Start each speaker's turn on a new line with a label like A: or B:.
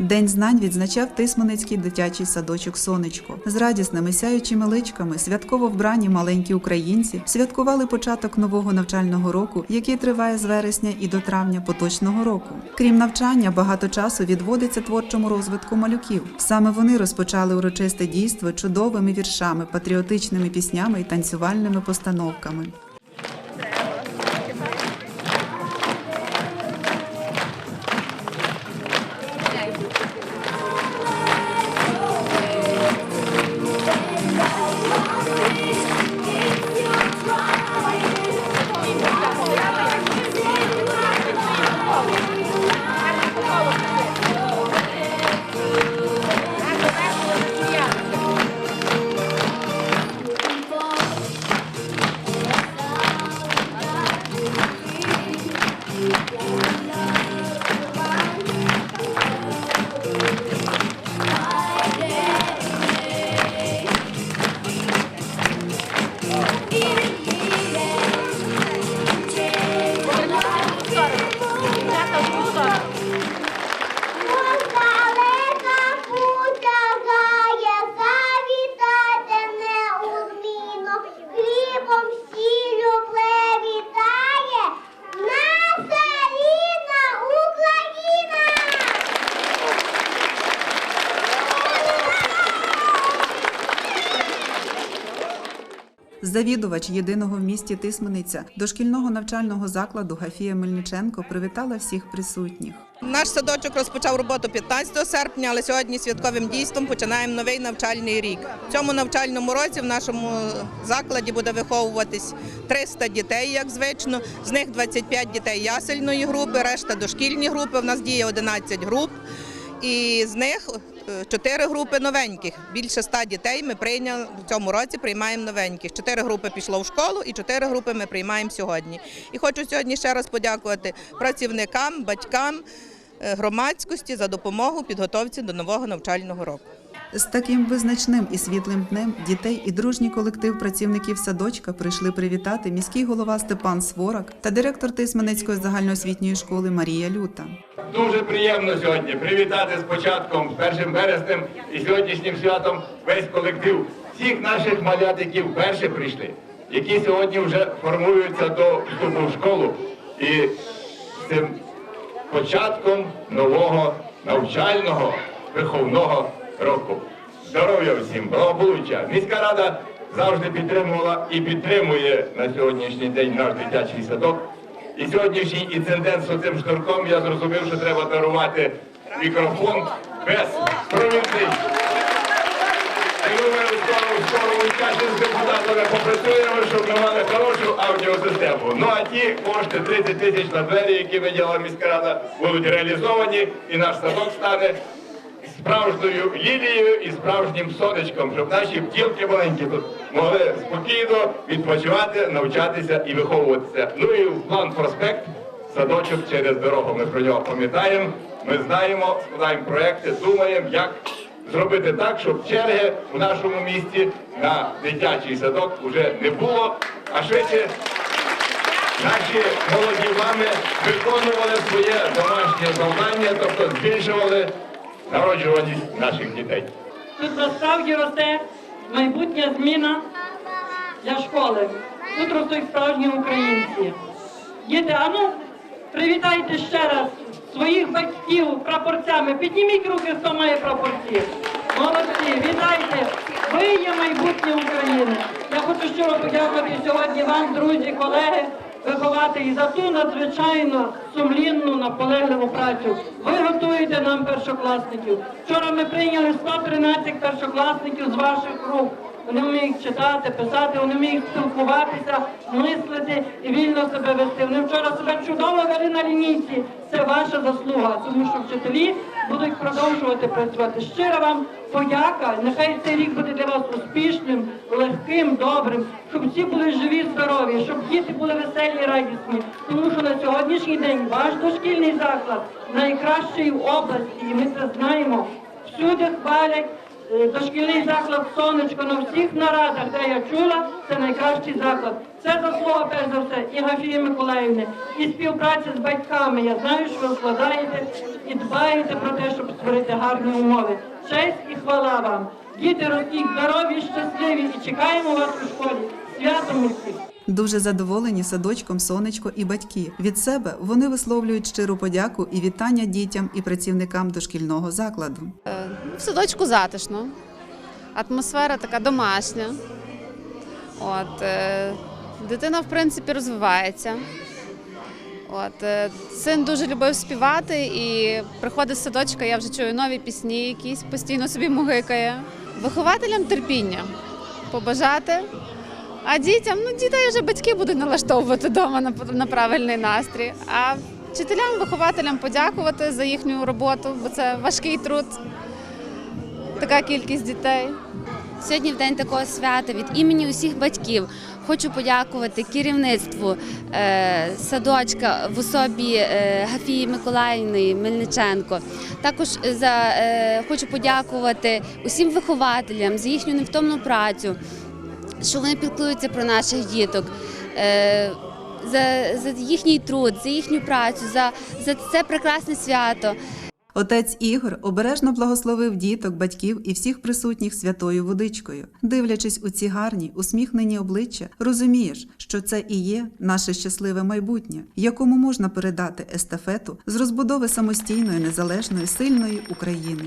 A: День знань відзначав Тисманицький дитячий садочок Сонечко. З радісними сяючими личками, святково вбрані маленькі українці святкували початок нового навчального року, який триває з вересня і до травня поточного року. Крім навчання, багато часу відводиться творчому розвитку малюків. Саме вони розпочали урочисте дійство чудовими віршами, патріотичними піснями і танцювальними постановками. Завідувач єдиного в місті Тисмениця дошкільного навчального закладу Гафія Мельниченко привітала всіх присутніх.
B: Наш садочок розпочав роботу 15 серпня, але сьогодні святковим дійством починаємо новий навчальний рік. В цьому навчальному році в нашому закладі буде виховуватись 300 дітей, як звично. З них 25 дітей ясельної групи, решта дошкільні групи. У нас діє 11 груп. І з них 4 групи новеньких. Більше ста дітей ми прийняли в цьому році. Приймаємо новеньких. Чотири групи пішло в школу, і чотири групи ми приймаємо сьогодні. І хочу сьогодні ще раз подякувати працівникам, батькам, е, громадськості за допомогу підготовці до нового навчального року.
A: З таким визначним і світлим днем дітей і дружній колектив працівників садочка прийшли привітати міський голова Степан Сворак та директор Тисменецької загальноосвітньої школи Марія Люта.
C: Дуже приємно сьогодні привітати з початком, з 1 вереснем і сьогоднішнім святом весь колектив всіх наших малятиків перші прийшли, які сьогодні вже формуються до вступу в школу. І цим початком нового навчального виховного року. Здоров'я всім, благополуччя. Міська рада завжди підтримувала і підтримує на сьогоднішній день наш дитячий садок. І сьогоднішній інцидент з цим шнурком я зрозумів, що треба дарувати мікрофон без провідний. І ми скоро в скорому часі з депутатами попрацюємо, щоб ми мали хорошу аудіосистему. Ну а ті кошти 30 тисяч на двері, які виділа міська рада, будуть реалізовані, і наш садок стане справжньою лілією і справжнім сонечком, щоб наші бділки маленькі тут могли спокійно відпочивати, навчатися і виховуватися. Ну і в план проспект, садочок через дорогу. Ми про нього пам'ятаємо. Ми знаємо, складаємо проекти, думаємо, як зробити так, щоб черги в нашому місті на дитячий садок вже не було, а швидше наші молоді мами виконували своє домашнє завдання, тобто збільшували народжуваність наших дітей.
D: Тут насправді росте майбутня зміна для школи. Тут ростуть справжні українці. Діти, а ну, привітайте ще раз своїх батьків прапорцями. Підніміть руки, хто має прапорці. Молодці, вітайте! Ви є майбутнє України. Я хочу щиро подякувати сьогодні вам, друзі, колеги, вихователі, за ту надзвичайно сумлінну, наполегливу працю. Ви готуєте нам першокласників. Вчора ми прийняли 113 першокласників з ваших рук. Вони вміють читати, писати, вони вміють спілкуватися, мислити і вільно себе вести. Вони вчора себе чудово вели на лінійці. Це ваша заслуга, тому що вчителі будуть продовжувати працювати. Щира вам подяка. Нехай цей рік буде для вас успішним, легким, добрим, щоб всі були живі, здорові, щоб діти були веселі радісні. Тому що на сьогоднішній день ваш дошкільний заклад найкращий в області, і ми це знаємо. Всюди хвалять Дошкільний заклад сонечко на всіх нарадах, де я чула, це найкращий заклад. Це заслуга перш за все і Гафії Миколаївни, і співпраця з батьками. Я знаю, що ви вкладаєте і дбаєте про те, щоб створити гарні умови. Честь і хвала вам. Діти ростіть здорові, щасливі і чекаємо вас у школі. Святом усіх!
A: Дуже задоволені садочком сонечко і батьки. Від себе вони висловлюють щиру подяку і вітання дітям і працівникам дошкільного закладу.
E: В садочку затишно, атмосфера така домашня. От, е, дитина, в принципі, розвивається. От, е, син дуже любив співати і приходить з садочка, я вже чую нові пісні, якісь постійно собі мугикає. Вихователям терпіння побажати. А дітям, ну дітей вже батьки будуть налаштовувати вдома на, на правильний настрій. А вчителям, вихователям подякувати за їхню роботу, бо це важкий труд така кількість дітей.
F: Сьогодні в день такого свята від імені усіх батьків хочу подякувати керівництву е, садочка в особі е, Гафії Миколаївни Мельниченко. Також за е, хочу подякувати усім вихователям за їхню невтомну працю, що вони піклуються про наших діток. За, за їхній труд, за їхню працю, за, за це прекрасне свято.
A: Отець Ігор обережно благословив діток, батьків і всіх присутніх святою водичкою. Дивлячись у ці гарні, усміхнені обличчя, розумієш, що це і є наше щасливе майбутнє, якому можна передати естафету з розбудови самостійної, незалежної, сильної України.